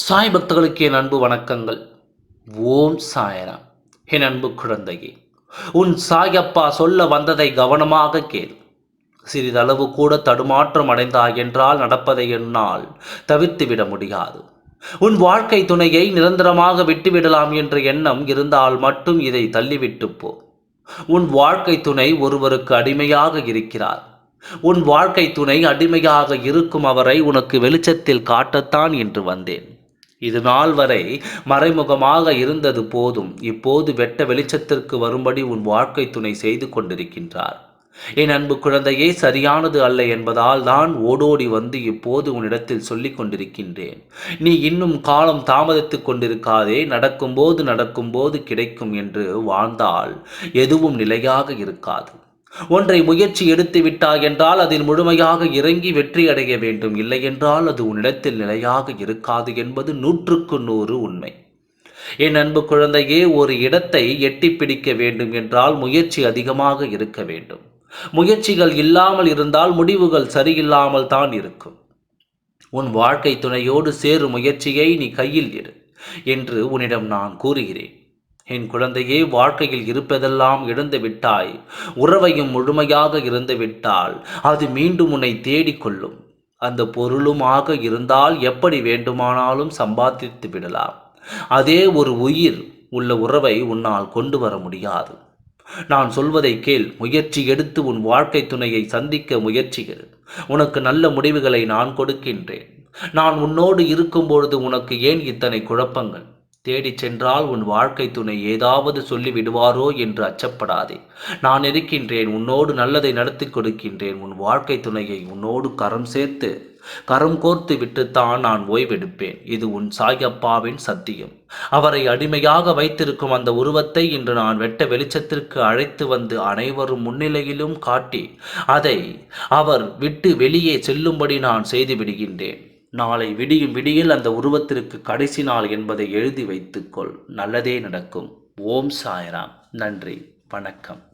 சாய் பக்தர்களுக்கு என் அன்பு வணக்கங்கள். ஓம் சாயராம். என் அன்பு குழந்தையே உன் சாயப்பா சொல்ல வந்ததை கவனமாக கேள். சிறிதளவு கூட தடுமாற்றம் அடைந்தாய் என்றால் நடப்பதை என்னால் தவிர்த்துவிட முடியாது. உன் வாழ்க்கை துணையை நிரந்தரமாக விட்டுவிடலாம் என்ற எண்ணம் இருந்தால் மட்டும் இதை தள்ளிவிட்டு போ. உன் வாழ்க்கை துணை ஒருவருக்கு அடிமையாக இருக்கிறார். உன் வாழ்க்கை துணை அடிமையாக இருக்கும் அவரை உனக்கு வெளிச்சத்தில் காட்டத்தான் என்று வந்தேன். இது நாள் வரை மறைமுகமாக இருந்தது போதும். இப்போது வெட்ட வெளிச்சத்திற்கு வரும்படி உன் வாழ்க்கை துணை செய்து கொண்டிருக்கின்றார். என் அன்பு குழந்தையே சரியானது அல்ல என்பதால் தான் ஓடோடி வந்து இப்போது உன்னிடத்தில் சொல்லிக் கொண்டிருக்கின்றேன். நீ இன்னும் காலம் தாமதித்துக் கொண்டிருக்காதே நடக்கும்போது நடக்கும்போது கிடைக்கும் என்று வாழ்ந்தால் எதுவும் நிலையாக இருக்காது. ஒன்றை முயற்சி எடுத்து விட்டாய் என்றால் அதில் முழுமையாக இறங்கி வெற்றி அடைய வேண்டும். இல்லை என்றால் அது உன்னிடத்தில் நிலையாக இருக்காது என்பது நூற்றுக்கு நூறு உண்மை. என் அன்பு குழந்தையே ஒரு இடத்தை எட்டி பிடிக்க வேண்டும் என்றால் முயற்சி அதிகமாக இருக்க வேண்டும். முயற்சிகள் இல்லாமல் இருந்தால் முடிவுகள் சரியில்லாமல் தான் இருக்கும். உன் வாழ்க்கை துணையோடு சேரும் முயற்சியை நீ கையில் இரு என்று உன்னிடம் நான் கூறுகிறேன். என் குழந்தையே வாழ்க்கையில் இருப்பதெல்லாம் இழந்து விட்டாய். உறவையும் முழுமையாக இருந்து விட்டால் அது மீண்டும் உன்னை தேடிக்கொள்ளும் அந்த பொருளுமாக இருந்தால் எப்படி வேண்டுமானாலும் சம்பாதித்து விடலாம். அதே ஒரு உயிர் உள்ள உறவை உன்னால் கொண்டு வர முடியாது. நான் சொல்வதை கேள். முயற்சி எடுத்து உன் வாழ்க்கை துணையை சந்திக்க முயற்சிகள். உனக்கு நல்ல முடிவுகளை நான் கொடுக்கின்றேன். நான் உன்னோடு இருக்கும்பொழுது உனக்கு ஏன் இத்தனை குழப்பங்கள்? தேடிச் சென்றால் உன் வாழ்க்கை துணை ஏதாவது சொல்லி விடுவாரோ என்று அச்சப்படாதே. நான் இருக்கின்றேன் உன்னோடு நல்லதை நடத்தி கொடுக்கின்றேன். உன் வாழ்க்கை துணையை உன்னோடு கரம் சேர்த்து கரம் கோர்த்து விட்டுத்தான் நான் ஓய்வெடுப்பேன். இது உன் சாயப்பாவின் சத்தியம். அவரை அடிமையாக வைத்திருக்கும் அந்த உருவத்தை இன்று நான் வெட்ட வெளிச்சத்திற்கு அழைத்து வந்து அனைவரும் முன்னிலையிலும் காட்டி அதை அவர் விட்டு வெளியே செல்லும்படி நான் செய்து விடுகின்றேன். நாளை விடியும் விடியில் அந்த உருவத்திற்கு கடைசி நாள் என்பதை எழுதி வைத்துக்கொள். நல்லதே நடக்கும். ஓம் சாய்ராம். நன்றி. வணக்கம்.